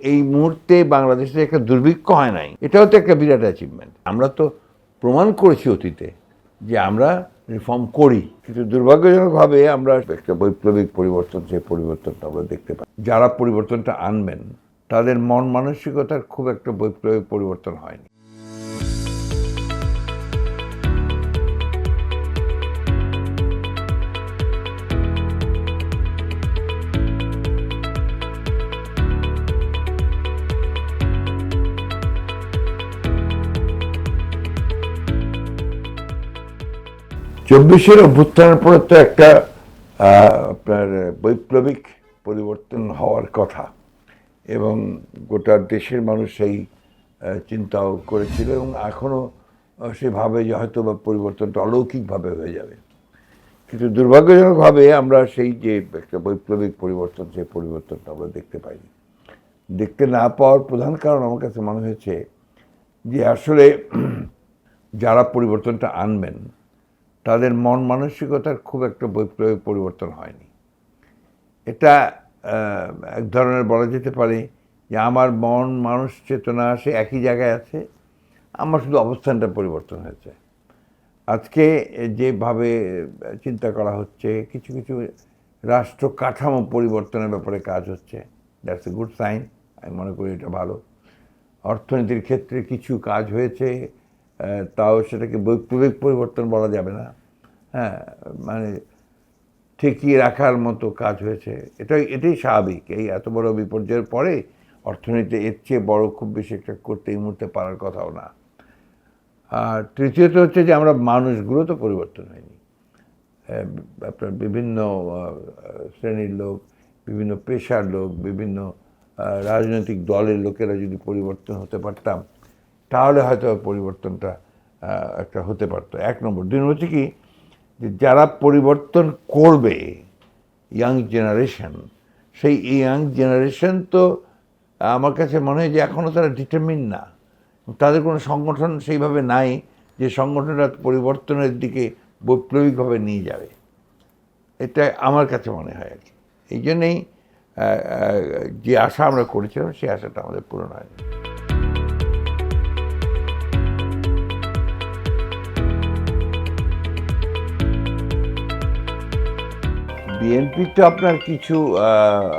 এই মুহূর্তে বাংলাদেশে একটা দুর্ভিক্ষ হয় নাই। এটাও তো একটা বিরাট অ্যাচিভমেন্ট আমরা তো প্রমাণ করেছি অতীতে যে আমরা রিফর্ম করি। কিন্তু দুর্ভাগ্যজনকভাবে আমরা একটা বৈপ্লবিক পরিবর্তন সেই পরিবর্তনটা আমরা দেখতে পাই। যারা পরিবর্তনটা আনবেন, তাদের মন মানসিকতার খুব একটা বৈপ্লবিক পরিবর্তন হয়নি। চব্বিশের অভ্যুত্থানের পরে তো একটা আপনার বৈপ্লবিক পরিবর্তন হওয়ার কথা। এবং গোটা দেশের মানুষ সেই চিন্তাও করেছিল এবং এখনও সে ভাবে যে হয়তো বা পরিবর্তনটা অলৌকিকভাবে হয়ে যাবে। কিন্তু দুর্ভাগ্যজনকভাবে আমরা সেই যে একটা বৈপ্লবিক পরিবর্তন, সেই পরিবর্তনটা আমরা দেখতে পাইনি। দেখতে না পাওয়ার প্রধান কারণ আমার কাছে মনে হয়েছে যে আসলে যারা পরিবর্তনটা আনবেন তাদের মন মানসিকতার খুব একটা বৈপ্লবিক পরিবর্তন হয়নি। এটা এক ধরনের বলা যেতে পারে যে আমার মন মানুষ চেতনা সে একই জায়গায় আছে, আমার শুধু অবস্থানটা পরিবর্তন হয়েছে। আজকে যেভাবে চিন্তা করা হচ্ছে, কিছু কিছু রাষ্ট্র কাঠামো পরিবর্তনের ব্যাপারে কাজ হচ্ছে দ্যাটস এ গুড সাইন আমি মনে করি এটা ভালো। অর্থনীতির ক্ষেত্রে কিছু কাজ হয়েছে তাও সেটাকে বৈপ্লবিক পরিবর্তন বলা যাবে না। হ্যাঁ মানে ঠেকিয়ে রাখার মতো কাজ হয়েছে। এটাই এটাই স্বাভাবিক। এই এত বড় বিপর্যয়ের পরে অর্থনীতি এর চেয়ে বড় খুব বেশি একটা করতে এই মুহূর্তে পারার কথাও না। আর তৃতীয়ত হচ্ছে যে আমরা মানুষগুলো তো পরিবর্তন হয়নি। আপনার বিভিন্ন শ্রেণির লোক, বিভিন্ন পেশার লোক, বিভিন্ন রাজনৈতিক দলের লোকেরা যদি পরিবর্তন হতে পারতাম, তাহলে হয়তো পরিবর্তনটা একটা হতে পারতো। এক নম্বর। দুই নম্বর হচ্ছে কি যে যারা পরিবর্তন করবে ইয়াং জেনারেশন সেই ইয়াং জেনারেশন তো আমার কাছে মনে হয় যে এখনও তারা ডিটারমিন না। তাদের কোনো সংগঠন সেইভাবে নাই যে সংগঠনটা পরিবর্তনের দিকে বৈপ্লবিকভাবে নিয়ে যাবে। এটা আমার কাছে মনে হয় আর কি। এই জন্যেই যে আশা আমরা করেছিলাম, সেই আশাটা আমাদের পূরণ হয়নি। বিএনপি তো আপনার কিছু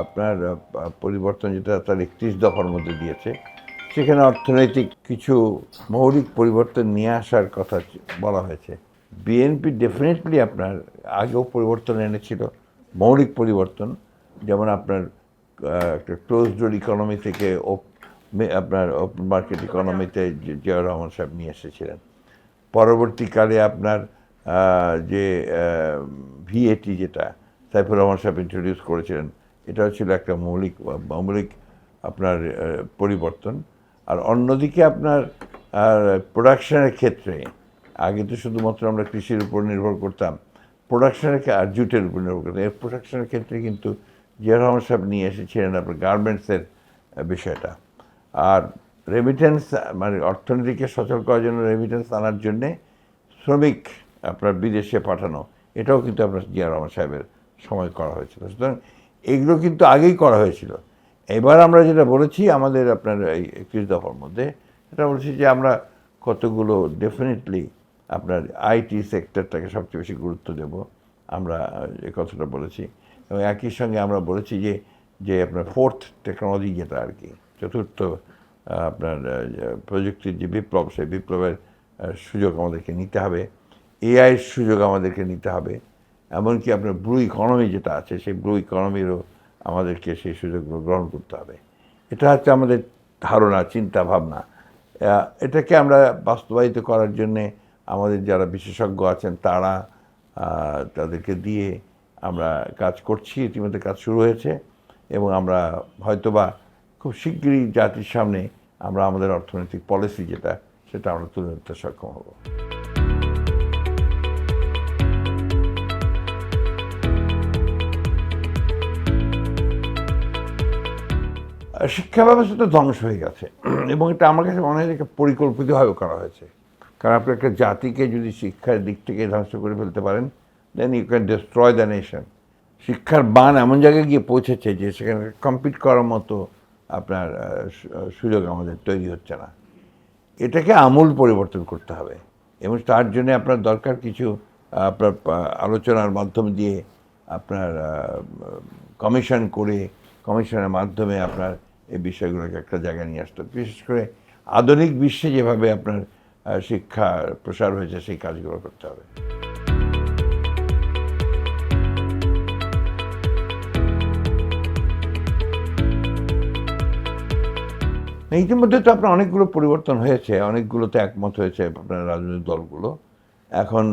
আপনার পরিবর্তন যেটা তার একত্রিশ দফার মধ্যে দিয়েছে, সেখানে অর্থনৈতিক কিছু মৌলিক পরিবর্তন নিয়ে আসার কথা বলা হয়েছে। বিএনপি ডেফিনেটলি আপনার আগেও পরিবর্তন এনেছিল, মৌলিক পরিবর্তন, যেমন আপনার একটা ক্লোজ ডোর ইকোনমি থেকে আপনার ওপেন মার্কেট ইকোনমিতে জিয়া রহমান সাহেব নিয়ে এসেছিলেন। পরবর্তীকালে আপনার যে ভিএটি যেটা সাইফুর রহমান সাহেব ইন্ট্রোডিউস করেছিলেন এটাও ছিল একটা মৌলিক মৌলিক আপনার পরিবর্তন। আর অন্যদিকে আপনার প্রোডাকশনের ক্ষেত্রে, আগে তো শুধুমাত্র আমরা কৃষির উপর নির্ভর করতাম প্রোডাকশনের আর জুটের উপর নির্ভর করতাম। এর প্রোডাকশনের ক্ষেত্রে কিন্তু জিয়া রহমান সাহেব নিয়ে এসেছিলেন আপনার গার্মেন্টসের বিষয়টা। আর রেমিটেন্স মানে অর্থনীতিকে সচল করার জন্য রেমিটেন্স আনার জন্যে শ্রমিক আপনার বিদেশে পাঠানো, এটাও কিন্তু আপনার জিয়া রহমান সাহেবের সময় করা হয়েছিল। সুতরাং এগুলো কিন্তু আগেই করা হয়েছিল। এবার আমরা যেটা বলেছি, আমাদের আপনার এই একত্রিশ দফার মধ্যে, সেটা বলেছি যে আমরা কতগুলো ডেফিনেটলি আপনার আইটি সেক্টরটাকে সবচেয়ে বেশি গুরুত্ব দেব। আমরা এ কথাটা বলেছি, এবং একই সঙ্গে আমরা বলেছি যে যে আপনার ফোর্থ টেকনোলজি যেটা আর কি, চতুর্থ আপনার প্রযুক্তির যে বিপ্লব, সেই বিপ্লবের সুযোগ আমাদেরকে নিতে হবে। এআইয়ের সুযোগ আমাদেরকে নিতে হবে। এমনকি আপনার ব্লু ইকোনমি যেটা আছে, সেই ব্লু ইকোনমিরও আমাদেরকে সেই সুযোগগুলো গ্রহণ করতে হবে। এটা হচ্ছে আমাদের ধারণা, চিন্তা, ভাবনা। এটাকে আমরা বাস্তবায়িত করার জন্যে আমাদের যারা বিশেষজ্ঞ আছেন, তারা তাদেরকে দিয়ে আমরা কাজ করছি। ইতিমধ্যে কাজ শুরু হয়েছে এবং আমরা হয়তোবা খুব শিগগিরই জাতির সামনে আমরা আমাদের অর্থনৈতিক পলিসি যেটা, সেটা আমরা তুলে ধরতে সক্ষম হব। শিক্ষা ব্যবস্থা তো ধ্বংস হয়ে গেছে। এবং এটা আমার কাছে মনে হয় একটা পরিকল্পিতভাবে করা হয়েছে। কারণ আপনি একটা জাতিকে যদি শিক্ষার দিক থেকে ধ্বংস করে ফেলতে পারেন then you can destroy the nation শিক্ষার বান এমন জায়গায় গিয়ে পৌঁছেছে যে সেখানে কম্পিট করার মতো আপনার সুযোগ আমাদের তৈরি হচ্ছে না। এটাকে আমূল পরিবর্তন করতে হবে। এবং তার জন্য আপনার দরকার কিছু আপনার আলোচনার মাধ্যম দিয়ে আপনার কমিশন করে কমিশনের মাধ্যমে আপনার এই বিষয়গুলোকে একটা জায়গায় নিয়ে আসতে। বিশেষ করে আধুনিক বিশ্বে যেভাবে আপনার শিক্ষা প্রসার হয়েছে, সেই কাজগুলো করতে হবে। ইতিমধ্যে তো আপনার অনেকগুলো পরিবর্তন হয়েছে, অনেকগুলোতে একমত হয়েছে আপনার রাজনৈতিক দলগুলো। এখন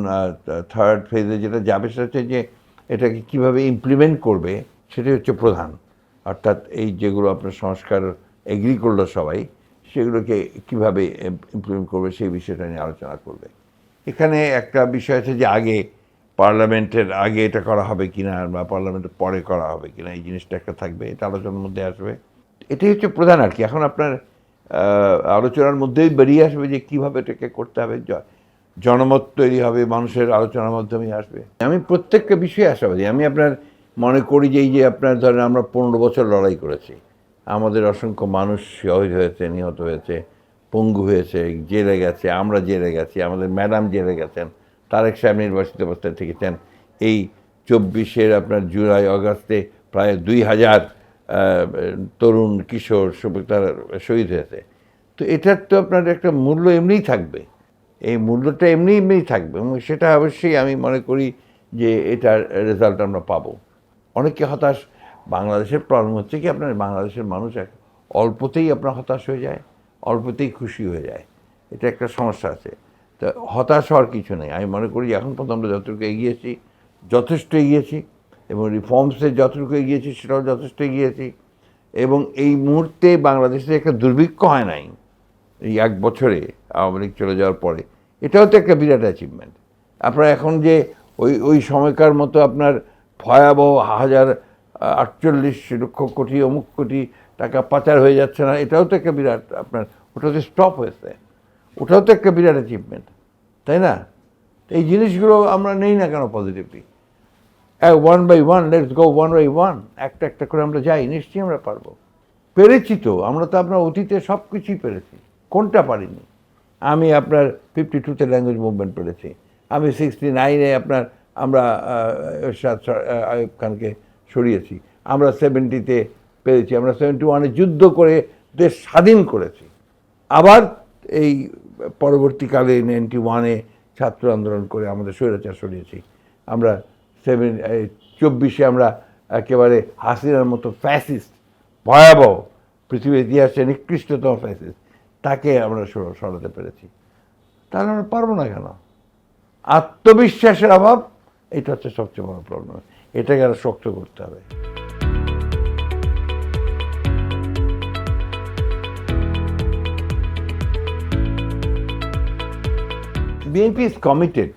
থার্ড ফেজে যেটা যাবে সেটা হচ্ছে যে, এটাকে কীভাবে ইমপ্লিমেন্ট করবে, সেটাই হচ্ছে প্রধান। অর্থাৎ এই যেগুলো আপনার সংস্কার এগ্রি করল সবাই, সেগুলোকে কীভাবে ইমপ্লিমেন্ট করবে সেই বিষয়টা নিয়ে আলোচনা করবে। এখানে একটা বিষয় আছে যে আগে পার্লামেন্টের আগে এটা করা হবে কি না বা পার্লামেন্টের পরে করা হবে কি না এই জিনিসটা একটা থাকবে, এটা আলোচনার মধ্যে আসবে। এটাই হচ্ছে প্রধান আর কি। এখন আপনার আলোচনার মধ্যেই বেরিয়ে আসবে যে কীভাবে এটাকে করতে হবে জনমত তৈরি হবে, মানুষের আলোচনার মাধ্যমেই আসবে। আমি প্রত্যেকটা বিষয়ে আশাবাদী। আমি আপনার মনে করি যে এই যে আপনার ধরেন আমরা পনেরো বছর লড়াই করেছি। আমাদের অসংখ্য মানুষ শহীদ হয়েছে, নিহত হয়েছে, পঙ্গু হয়েছে, জেলে গেছে, আমরা জেলে গেছি, আমাদের ম্যাডাম জেলে গেছেন, তারেক সাহেব নির্বাচিত অবস্থায় থেকেছেন। এই চব্বিশের আপনার জুলাই, অগাস্টে প্রায় দুই হাজার তরুণ, কিশোর তারা শহীদ হয়েছে। তো এটার তো আপনার একটা মূল্য এমনিই থাকবে। এই মূল্যটা এমনি এমনিই থাকবে এবং সেটা অবশ্যই আমি মনে করি যে এটার রেজাল্ট আমরা পাবো। অনেকে হতাশ। বাংলাদেশের প্রবলেম হচ্ছে কি আপনার বাংলাদেশের মানুষ এক অল্পতেই আপনার হতাশ হয়ে যায়, অল্পতেই খুশি হয়ে যায়। এটা একটা সমস্যা আছে। তা হতাশ হওয়ার কিছু নেই। আমি মনে করি এখন পর্যন্ত আমরা যতটুকু এগিয়েছি, যথেষ্ট এগিয়েছি এবং রিফর্মসে যতটুকু এগিয়েছি সেটাও যথেষ্ট এগিয়েছি এবং এই মুহূর্তে বাংলাদেশে একটা দুর্ভিক্ষ হয় নাই এই এক বছরে আওয়ামী লীগ চলে যাওয়ার পরে। এটাও তো একটা বিরাট অ্যাচিভমেন্ট আপনার এখন যে ওই ওই সময়কার মতো আপনার ভয়াবহ হাজার আটচল্লিশ লক্ষ কোটি, অমুক কোটি টাকা পাচার হয়ে যাচ্ছে না। এটাও তো একটা বিরাট আপনার ওটা তো স্টপ হয়েছে। ওটাও তো একটা বিরাট অ্যাচিভমেন্ট তাই না? এই জিনিসগুলো আমরা নেই না কেন positively one by one let's go one by one একটা একটা করে আমরা যাই, নিশ্চয়ই আমরা পারব। পেরেছি তো, আমরা তো আপনার অতীতে সব কিছুই পেরেছি। কোনটা পারিনি? আমি আপনার ফিফটি টুতে ল্যাঙ্গুয়েজ মুভমেন্ট পেরেছি। আমি সিক্সটি নাইনে আপনার আমরা এরশাদ আইয়ুব খানকে সরিয়েছি। আমরা সেভেন্টিতে পেরেছি। আমরা সেভেন্টি ওয়ানে যুদ্ধ করে দেশ স্বাধীন করেছি। আবার এই পরবর্তীকালে নাইনটি ওয়ানে ছাত্র আন্দোলন করে আমাদের স্বৈরাচার সরিয়েছি। আমরা সেভেন চব্বিশে আমরা একেবারে হাসিনার মতো ফ্যাসিস্ট ভয়াবহ, পৃথিবীর ইতিহাসে নিকৃষ্টতম ফ্যাসিস্ট তাকে আমরা সর- সরাতে পেরেছি। তাহলে আমরা পারব না কেন? আত্মবিশ্বাসের অভাব এটা হচ্ছে সবচেয়ে বড় প্রবলেম এটাকে আরও শক্ত করতে হবে। বিএনপি ইজ কমিটেড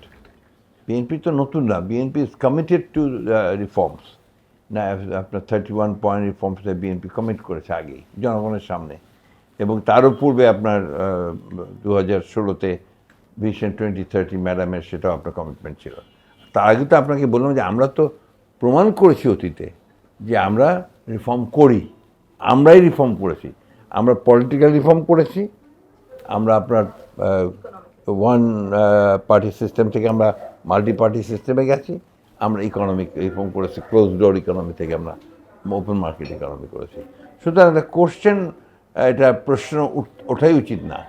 বিএনপি তো নতুন না। BNP is committed to reforms না আপনার থার্টি ওয়ান পয়েন্ট রিফর্মসে বিএনপি কমিট করেছে আগেই, জনগণের সামনে। এবং তারও পূর্বে আপনার দু হাজার ষোলোতে ভিশন টোয়েন্টি থার্টি ম্যাডামের সেটাও আপনার কমিটমেন্ট ছিল। তার আগে তো আপনাকে বললাম যে আমরা তো প্রমাণ করেছি অতীতে যে আমরা রিফর্ম করি। আমরাই রিফর্ম করেছি। আমরা পলিটিক্যাল রিফর্ম করেছি। আমরা আপনার ওয়ান পার্টি সিস্টেম থেকে আমরা মাল্টি পার্টি সিস্টেমে গেছি। আমরা ইকোনমিক রিফর্ম করেছি ক্লোজ ডোর ইকোনমি থেকে আমরা ওপেন মার্কেট ইকোনমি করেছি। সুতরাং একটা কোশ্চেন এটা প্রশ্ন ওঠাই উচিত না।